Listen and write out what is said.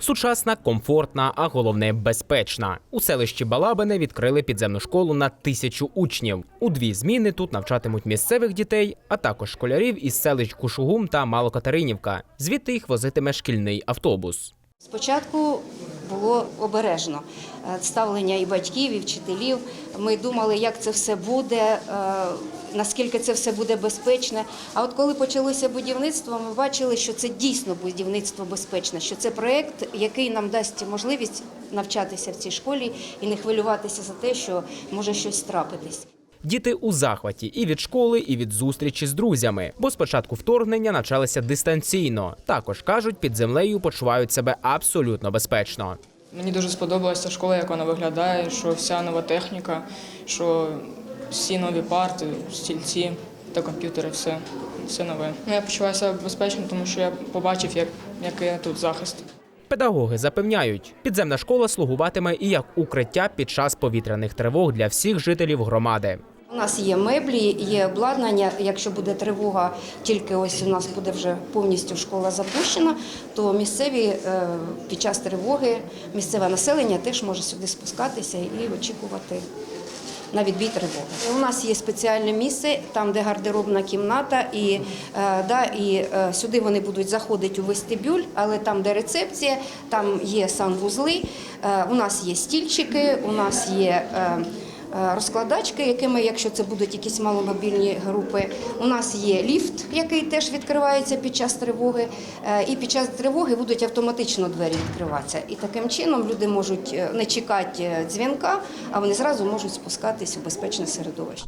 Сучасна, комфортна, а головне безпечна. У селищі Балабине відкрили підземну школу на тисячу учнів. У дві зміни тут навчатимуть місцевих дітей, а також школярів із селищ Кушугум та Малокатеринівка. Звідти їх возитиме шкільний автобус. Спочатку було обережно Е, ставлення і батьків, і вчителів. Ми думали, як це все буде, е, наскільки це все буде безпечне. А от коли почалося будівництво, ми бачили, що це дійсно будівництво безпечне, що це проєкт, який нам дасть можливість навчатися в цій школі і не хвилюватися за те, що може щось трапитись. Діти у захваті і від школи, і від зустрічі з друзями, бо спочатку вторгнення навчалися дистанційно. Також кажуть, під землею почувають себе абсолютно безпечно. Мені дуже сподобалася школа, як вона виглядає, що вся нова техніка, що всі нові парти, стільці та комп'ютери, все, все нове. Ну, Я почуваюся безпечно, тому що я побачив, як, який тут захист. Педагоги запевняють, підземна школа слугуватиме і як укриття під час повітряних тривог для всіх жителів громади. У нас є меблі, є обладнання. Якщо буде тривога, тільки ось у нас буде вже повністю школа запущена, то місцеві е, під час тривоги місцеве населення теж може сюди спускатися і очікувати на відбій тривоги. У нас є спеціальне місце, там де гардеробна кімната, і, е, да, і е, сюди вони будуть заходити у вестибюль, але там, де рецепція, там є санвузли. Е, У нас є стільчики, у нас є. Е, Розкладачки, якими, якщо це будуть якісь маломобільні групи, у нас є ліфт, який теж відкривається під час тривоги, е, і під час тривоги будуть автоматично двері відкриватися. І таким чином люди можуть е, не чекати дзвінка, а вони зразу можуть спускатись у безпечне середовище.